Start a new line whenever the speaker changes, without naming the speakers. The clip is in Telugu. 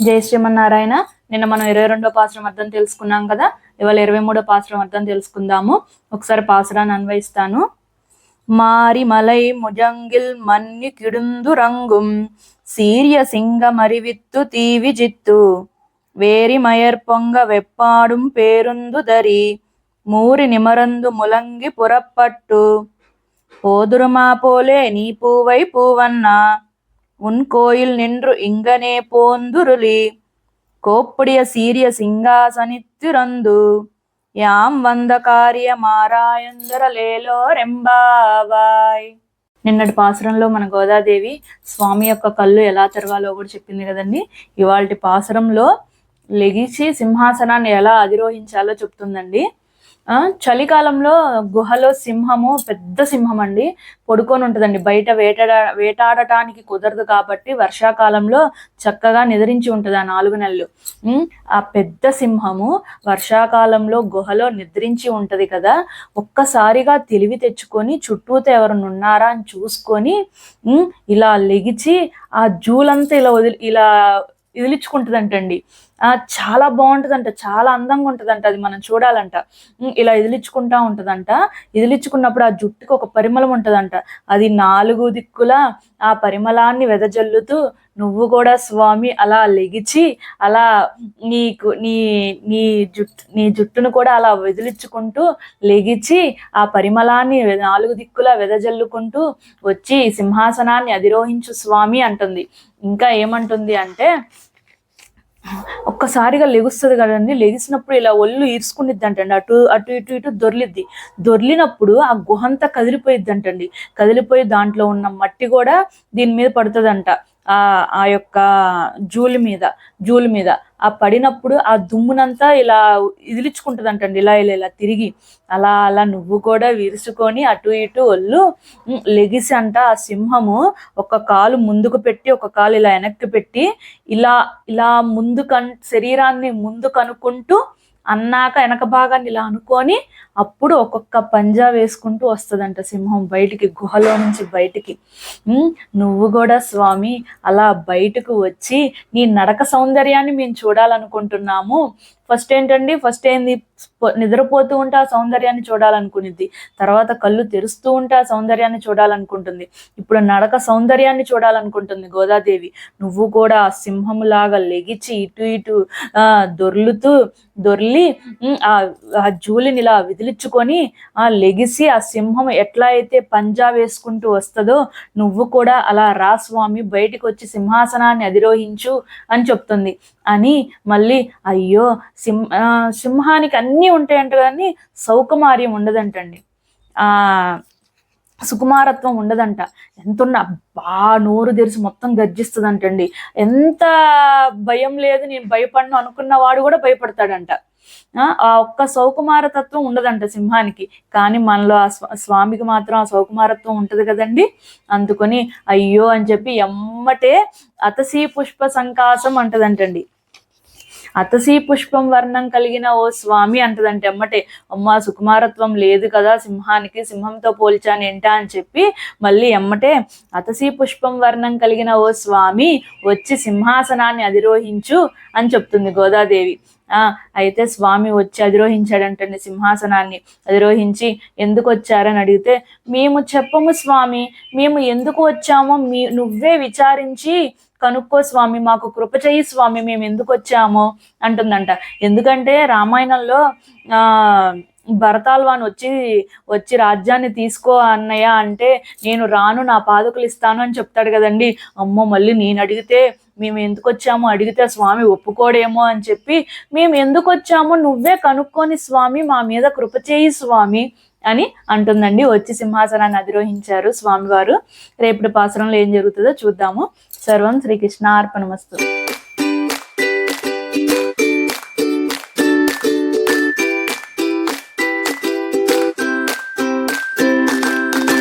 జై శ్రీమన్నారాయణ. నిన్న మనం ఇరవై రెండో పాసరం అర్థం తెలుసుకున్నాం కదా? ఇవాళ ఇరవై మూడో పాసరం అర్థం తెలుసుకుందాము. ఒకసారి పాసరాన్ని అన్వయిస్తాను. మారి మలై ముజంగిల్ మన్ని కిడుందు రంగుం. సీర్య సింగ మరివిత్తు తీవి జిత్తు. వేరి మయర్ పొంగ వెప్పాడుం పేరుందు దరి. మూరి నిమరందు ములంగి పురప్పట్టు. పోదురుమా పోలే నీ పూవై పూవన్నా. உன் கோயில் நின்று இங்கனே போந்துருளி கோப்புடைய சீரிய சிங்காசனித்திரந்து యాం వంద కార్య మారాయందరలేలో రెంబావాయ్ నిన్నటి పాసురంలో మన గోదాదేవి స్వామి యొక్క కళ్ళు ఎలా తెరవాలో కూడా చెప్పింది కదండి ఇవాళ పాసురంలో లెగిసి సింహాసనాన్ని ఎలా అధిరోహించాలో చెప్తుందండి ఆ చలికాలంలో గుహలో సింహము పెద్ద సింహం అండి పడుకొని ఉంటుందండి. బయట వేటాడ వేటాడటానికి కుదరదు కాబట్టి వర్షాకాలంలో చక్కగా నిద్రించి ఉంటుంది ఆ నాలుగు నెలలు. ఆ పెద్ద సింహము వర్షాకాలంలో గుహలో నిద్రించి ఉంటది కదా. ఒక్కసారిగా తెలివి తెచ్చుకొని చుట్టూతో ఎవరైనా ఉన్నారా అని చూసుకొని ఇలా లెగిచి ఆ జూలంతా ఇలా వదిలి ఇలా ఇదిలించుకుంటుందంటండి చాలా బాగుంటుందంట చాలా అందంగా ఉంటుందంట అది మనం చూడాలంట. ఇలా ఇదిలించుకుంటా ఉంటుందంట. ఇదిలించుకున్నప్పుడు ఆ జుట్టుకు ఒక పరిమళం ఉంటుందంట. అది నాలుగు దిక్కుల ఆ పరిమళాన్ని వెదజల్లుతూ నువ్వు కూడా స్వామి అలా లెగిచి అలా నీకు నీ నీ జుట్టు నీ జుట్టును కూడా అలా వెదిలించుకుంటూ లెగిచి ఆ పరిమళాన్ని నాలుగు దిక్కులా వెదజల్లుకుంటూ వచ్చి సింహాసనాన్ని అధిరోహించు స్వామి అంటుంది. ఇంకా ఏమంటుంది అంటే ఒక్కసారిగా లెగుస్తుంది కదండి. లెగిసినప్పుడు ఇలా ఒళ్ళు ఈర్చుకునిద్ది అంటండి అటు అటు ఇటు ఇటు దొర్లిద్ది. దొర్లినప్పుడు ఆ గుహంతా కదిలిపోయిద్ది అంటండి కదిలిపోయి దాంట్లో ఉన్న మట్టి కూడా దీని మీద పడుతుందంట. ఆ యొక్క జూలి మీద జూలి మీద. ఆ పడినప్పుడు ఆ దుమ్మునంతా ఇలా ఇదిలించుకుంటుందంటండి ఇలా ఇలా ఇలా తిరిగి. అలా అలా నువ్వు కూడా విరుచుకొని అటు ఇటు ఒళ్ళు లెగిసి అంట ఆ సింహము ఒక కాలు ముందుకు పెట్టి ఒక కాలు ఇలా వెనక్కి పెట్టి ఇలా ఇలా ముందు కన్ శరీరాన్ని ముందు కనుక్కుంటూ అన్నాక వెనక భాగాన్ని ఇలా అనుకొని అప్పుడు ఒక్కొక్క పంజా వేసుకుంటూ వస్తుందంట సింహం బయటికి గుహలో నుంచి బయటికి. ఉమ్, నువ్వు కూడా స్వామి అలా బయటకు వచ్చి నీ నడక సౌందర్యాన్ని మేము చూడాలనుకుంటున్నాము. ఫస్ట్ ఏంటండి ఫస్ట్ ఏంది నిద్రపోతూ ఉంటే ఆ సౌందర్యాన్ని చూడాలనుకునిద్ది. తర్వాత కళ్ళు తెరుస్తూ ఉంటే ఆ సౌందర్యాన్ని చూడాలనుకుంటుంది. ఇప్పుడు నడక సౌందర్యాన్ని చూడాలనుకుంటుంది గోదాదేవి. నువ్వు కూడా ఆ లాగా లెగిచి ఇటు ఇటు ఆ దొర్లుతూ దొర్లి ఆ ఆ జూలిని ఇలా విదిలించుకొని ఆ లెగిసి ఆ సింహం ఎట్లా అయితే పంజా వేసుకుంటూ వస్తుందో నువ్వు కూడా అలా రా స్వామి బయటికి వచ్చి సింహాసనాన్ని అధిరోహించు అని చెప్తుంది. అని మళ్ళీ అయ్యో సింహ సింహానికి అన్నీ ఉంటాయంట కానీ సౌకుమార్యం ఉండదంటండి. ఆ సుకుమారత్వం ఉండదంట. ఎంతున్న బా నోరు తెరిచి మొత్తం గర్జిస్తుందంటండి. ఎంత భయం లేదు నేను భయపడను అనుకున్న వాడు కూడా భయపడతాడంట. ఆ ఆ ఒక్క సౌకుమారతత్వం ఉండదంట సింహానికి. కానీ మనలో ఆ స్వా- స్వామికి మాత్రం ఆ సౌకుమారత్వం ఉంటది కదండి. అందుకొని అయ్యో అని చెప్పి ఎమ్మటే అతసీ పుష్ప సంకాసం అంటదంటండి. అతసీ పుష్పం వర్ణం కలిగిన ఓ స్వామి అంటదంటే ఎమ్మటే అమ్మ సుకుమారత్వం లేదు కదా సింహానికి సింహంతో పోల్చాను ఏంటా అని చెప్పి మళ్ళీ ఎమ్మటే అతసీ పుష్పం వర్ణం కలిగిన ఓ స్వామి వచ్చి సింహాసనాన్ని అధిరోహించు అని చెప్తుంది గోదాదేవి. ఆ అయితే స్వామి వచ్చి అధిరోహించాడంటండి సింహాసనాన్ని. అధిరోహించి ఎందుకు వచ్చారని అడిగితే మేము చెప్పము స్వామి మేము ఎందుకు వచ్చామో మీ నువ్వే విచారించి కనుక్కో స్వామి మాకు కృప స్వామి మేము ఎందుకు వచ్చామో అంటుందంట. ఎందుకంటే రామాయణంలో ఆ భరతాల్వాన్ వచ్చి వచ్చి రాజ్యాన్ని తీసుకో అన్నయ్య అంటే నేను రాను నా పాదుకులు ఇస్తాను అని చెప్తాడు కదండి. అమ్మో మళ్ళీ నేను అడిగితే మేము ఎందుకు వచ్చామో? అడిగితే స్వామి ఒప్పుకోడేమో అని చెప్పి మేము ఎందుకు వచ్చామో? నువ్వే కనుక్కొని స్వామి మా మీద కృప చేయి స్వామి అని అంటుందండి. వచ్చి సింహాసనాన్ని అధిరోహించారు స్వామివారు. రేపటి పాసరంలో ఏం జరుగుతుందో చూద్దాము. సర్వం శ్రీకృష్ణ అర్పణమస్తు